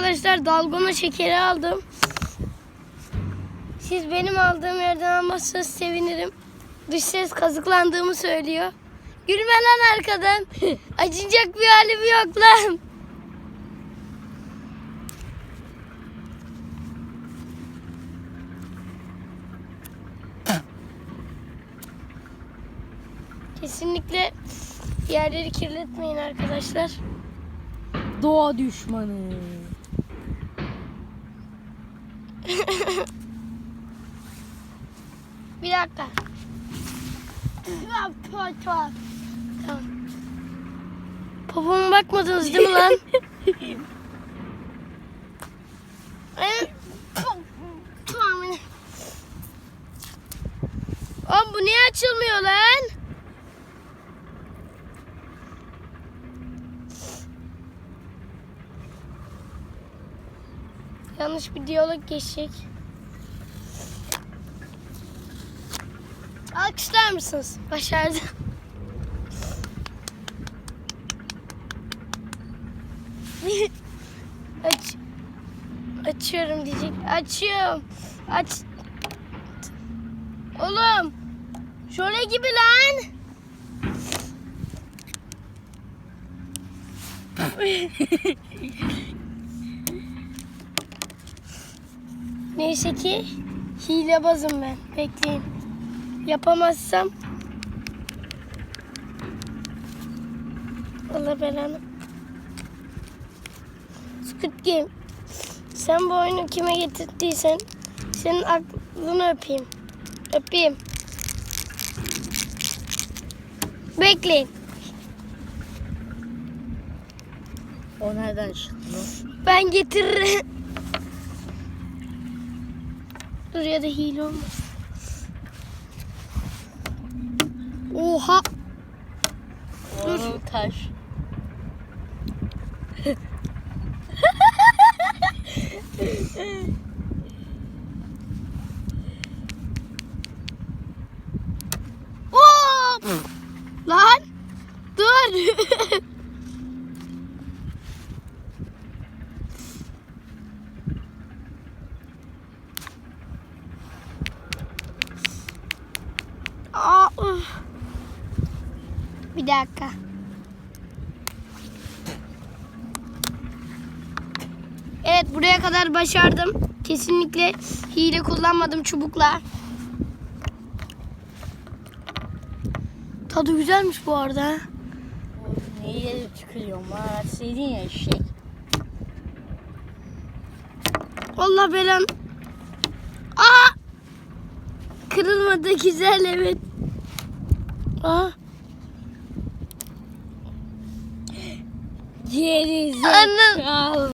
arkadaşlar dalgona şekeri aldım. Siz benim aldığım yerden almazsanız sevinirim. Dış ses kazıklandığımı söylüyor. Gülme lan arkadan. Acınacak bir halim yok lan. Kesinlikle yerleri kirletmeyin arkadaşlar. Doğa düşmanı. Popoma bakmadınız değil mi lan? Oğlum bu niye açılmıyor lan? Yanlış bir diyalog geçecek. Alkışlar mısınız? Başardım. Aç. Açıyorum diyecek. Açıyorum. Aç. Oğlum. Şöyle gibi lan. Neyse ki hilebazım ben. Bekleyin. Yapamazsam Allah belanı. Squid Game. Sen bu oyunu kime getirdiysen senin aklını öpeyim. Öpeyim. Bekleyin. O nereden çıktı? Ben getiririm. Dur ya da hile olmaz. Oha. Dur. O taş. Hop! Lan! Dur! Aa. Bir dakika. Evet buraya kadar başardım. Kesinlikle hile kullanmadım çubukla. Tadı güzelmiş bu arada. ha. Ne yere tükürüyorum ha? Seydin ya şey. Allah belan. Aa! Kırılmadı güzel evet. Aa! Geri zekalı.